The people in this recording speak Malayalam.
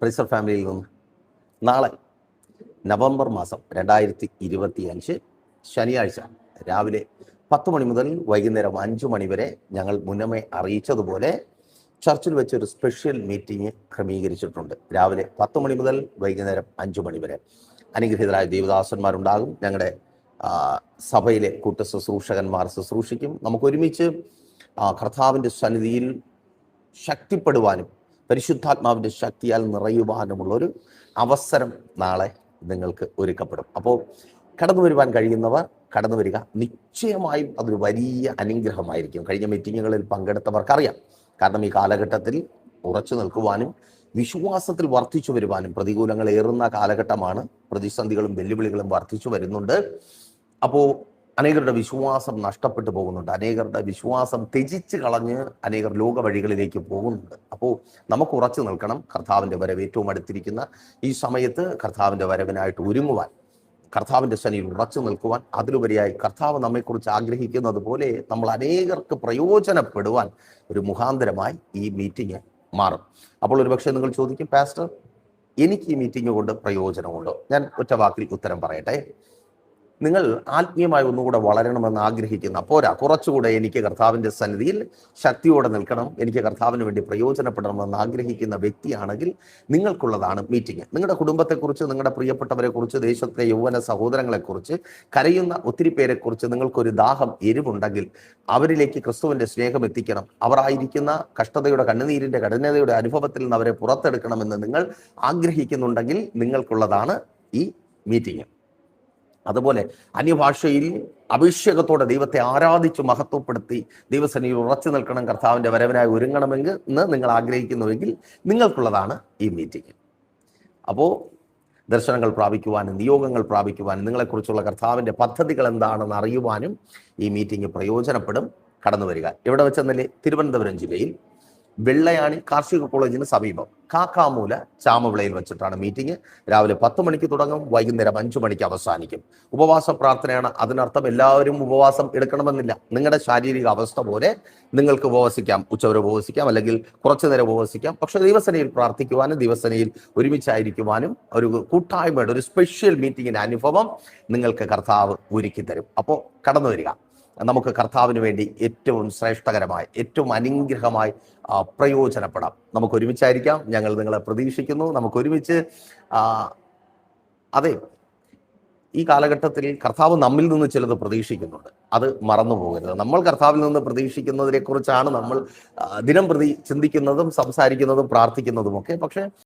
പ്രിസർ ഫാമിലിയിൽ നിന്ന്. നാളെ നവംബർ മാസം രണ്ടായിരത്തി ഇരുപത്തി അഞ്ച് ശനിയാഴ്ച രാവിലെ പത്ത് മണി മുതൽ വൈകുന്നേരം അഞ്ച് മണി വരെ ഞങ്ങൾ മുന്നമേ അറിയിച്ചതുപോലെ ചർച്ചിൽ ഒരു സ്പെഷ്യൽ മീറ്റിംഗ് ക്രമീകരിച്ചിട്ടുണ്ട്. രാവിലെ പത്ത് മണി മുതൽ വൈകുന്നേരം അഞ്ച് മണി വരെ. അനുഗ്രഹീതരായ ദേവദാസന്മാരുണ്ടാകും. ഞങ്ങളുടെ സഭയിലെ കൂട്ട ശുശ്രൂഷകന്മാർ ശുശ്രൂഷിക്കും. നമുക്ക് ഒരുമിച്ച് കർത്താവിന്റെ സന്നിധിയിൽ ശക്തിപ്പെടുവാനും പരിശുദ്ധാത്മാവിന്റെ ശക്തിയാൽ നിറയുവാനുമുള്ള ഒരു അവസരം നാളെ നിങ്ങൾക്ക് ഒരുക്കപ്പെടും. അപ്പോൾ കടന്നു വരുവാൻ കഴിയുന്നവർ കടന്നു വരിക. നിശ്ചയമായും അതൊരു വലിയ അനുഗ്രഹമായിരിക്കും. കഴിഞ്ഞ മീറ്റിങ്ങുകളിൽ പങ്കെടുത്തവർക്കറിയാം. കാരണം ഈ കാലഘട്ടത്തിൽ ഉറച്ചു നിൽക്കുവാനും വിശ്വാസത്തിൽ വർദ്ധിച്ചു വരുവാനും പ്രതികൂലങ്ങൾ ഏറുന്ന കാലഘട്ടമാണ്. പ്രതിസന്ധികളും വെല്ലുവിളികളും വർദ്ധിച്ചു വരുന്നുണ്ട്. അപ്പോൾ അനേകരുടെ വിശ്വാസം നഷ്ടപ്പെട്ടു പോകുന്നുണ്ട്. അനേകരുടെ വിശ്വാസം ത്യജിച്ച് കളഞ്ഞ് അനേകർ ലോക വഴികളിലേക്ക് പോകുന്നുണ്ട്. അപ്പോൾ നമുക്ക് ഉറച്ചു നിൽക്കണം കർത്താവിന്റെ വരവ് ഏറ്റവും അടുത്തിരിക്കുന്ന ഈ സമയത്ത് കർത്താവിന്റെ വരവിനായിട്ട് ഒരുങ്ങുവാൻ കർത്താവിന്റെ ശനിയിൽ ഉറച്ചു നിൽക്കുവാൻ അതിലുപരിയായി കർത്താവ് നമ്മെക്കുറിച്ച് ആഗ്രഹിക്കുന്നത് പോലെ നമ്മൾ അനേകർക്ക് പ്രയോജനപ്പെടുവാൻ ഒരു മുഖാന്തരമായി ഈ മീറ്റിംഗ് മാറും. അപ്പോൾ ഒരുപക്ഷെ നിങ്ങൾ ചോദിക്കും പാസ്റ്റർ എനിക്ക് ഈ മീറ്റിംഗ് കൊണ്ട് പ്രയോജനമുണ്ടോ? ഞാൻ ഒറ്റ വാക്കിൽ ഉത്തരം പറയട്ടെ. നിങ്ങൾ ആത്മീയമായി ഒന്നുകൂടെ വളരണമെന്ന് ആഗ്രഹിക്കുന്ന പോരാ കുറച്ചുകൂടെ എനിക്ക് കർത്താവിന്റെ സന്നിധിയിൽ ശക്തിയോടെ നിൽക്കണം എനിക്ക് കർത്താവിന് വേണ്ടി പ്രയോജനപ്പെടണമെന്ന് ആഗ്രഹിക്കുന്ന വ്യക്തിയാണെങ്കിൽ നിങ്ങൾക്കുള്ളതാണ് മീറ്റിംഗ്. നിങ്ങളുടെ കുടുംബത്തെക്കുറിച്ച് നിങ്ങളുടെ പ്രിയപ്പെട്ടവരെക്കുറിച്ച് ദേശത്തെ യൗവന സഹോദരങ്ങളെക്കുറിച്ച് കരയുന്ന ഒത്തിരി പേരെക്കുറിച്ച് നിങ്ങൾക്കൊരു ദാഹം എരിവുണ്ടെങ്കിൽ അവരിലേക്ക് ക്രിസ്തുവിന്റെ സ്നേഹം എത്തിക്കണം. അവർ ആയിരിക്കുന്ന കഷ്ടതയുടെ കണ്ണുനീരിന്റെ കഠിനതയുടെ അനുഭവത്തിൽ നിന്ന് അവരെ പുറത്തെടുക്കണമെന്ന് നിങ്ങൾ ആഗ്രഹിക്കുന്നുണ്ടെങ്കിൽ നിങ്ങൾക്കുള്ളതാണ് ഈ മീറ്റിംഗ്. അതുപോലെ അന്യഭാഷയിൽ അഭിഷേകത്തോടെ ദൈവത്തെ ആരാധിച്ച് മഹത്വപ്പെടുത്തി ദൈവസേനയിൽ ഉറച്ചു നിൽക്കണം കർത്താവിന്റെ വരവിനായി ഒരുങ്ങണമെങ്കിൽ എന്ന് നിങ്ങൾ ആഗ്രഹിക്കുന്നുവെങ്കിൽ നിങ്ങൾക്കുള്ളതാണ് ഈ മീറ്റിംഗ് അപ്പോൾ ദർശനങ്ങൾ പ്രാപിക്കുവാനും നിയോഗങ്ങൾ പ്രാപിക്കുവാനും നിങ്ങളെക്കുറിച്ചുള്ള കർത്താവിന്റെ പദ്ധതികൾ എന്താണെന്ന് അറിയുവാനും ഈ മീറ്റിംഗ് പ്രയോജനപ്പെടും. കടന്നു വരിക ഇവിടെ വെച്ചെന്നല്ലേ? തിരുവനന്തപുരം ജില്ലയിൽ. വെള്ളയാണി കാർഷിക കോളേജിന് സമീപം. കാക്കാമൂല ചാമവിളയിൽ വെച്ചിട്ടാണ് മീറ്റിംഗ്. രാവിലെ പത്ത് മണിക്ക് തുടങ്ങും വൈകുന്നേരം അഞ്ചു മണിക്ക് അവസാനിക്കും. ഉപവാസ പ്രാർത്ഥനയാണ്. അതിനർത്ഥം എല്ലാവരും ഉപവാസം എടുക്കണമെന്നില്ല. നിങ്ങളുടെ ശാരീരിക അവസ്ഥ പോലെ നിങ്ങൾക്ക് ഉപവസിക്കാം. ഉച്ചവരെ ഉപവസിക്കാം അല്ലെങ്കിൽ കുറച്ചു നേരം ഉപവസിക്കാം. പക്ഷെ ദിവസനയിൽ പ്രാർത്ഥിക്കുവാനും ദിവസനയിൽ ഒരുമിച്ചായിരിക്കുവാനും ഒരു കൂട്ടായ്മയുടെ ഒരു സ്പെഷ്യൽ മീറ്റിങ്ങിന്റെ അനുഭവം നിങ്ങൾക്ക് കർത്താവ് ഒരുക്കി തരും അപ്പോൾ കടന്നു വരിക. നമുക്ക് കർത്താവിന് വേണ്ടി ഏറ്റവും ശ്രേഷ്ഠകരമായി ഏറ്റവും അനുഗ്രഹമായി പ്രയോജനപ്പെടാം. നമുക്ക് ഒരുമിച്ചായിരിക്കാം. ഞങ്ങൾ നിങ്ങളെ പ്രതീക്ഷിക്കുന്നു. നമുക്ക് ഒരുമിച്ച് അതെ ഈ കാലഘട്ടത്തിൽ കർത്താവ് നമ്മിൽ നിന്ന് ചിലത് പ്രതീക്ഷിക്കുന്നുണ്ട്. അത് മറന്നു പോകരുത്. നമ്മൾ കർത്താവിൽ നിന്ന് പ്രതീക്ഷിക്കുന്നതിനെ കുറിച്ചാണ് നമ്മൾ ദിനം പ്രതി ചിന്തിക്കുന്നതും സംസാരിക്കുന്നതും പ്രാർത്ഥിക്കുന്നതും ഒക്കെ പക്ഷേ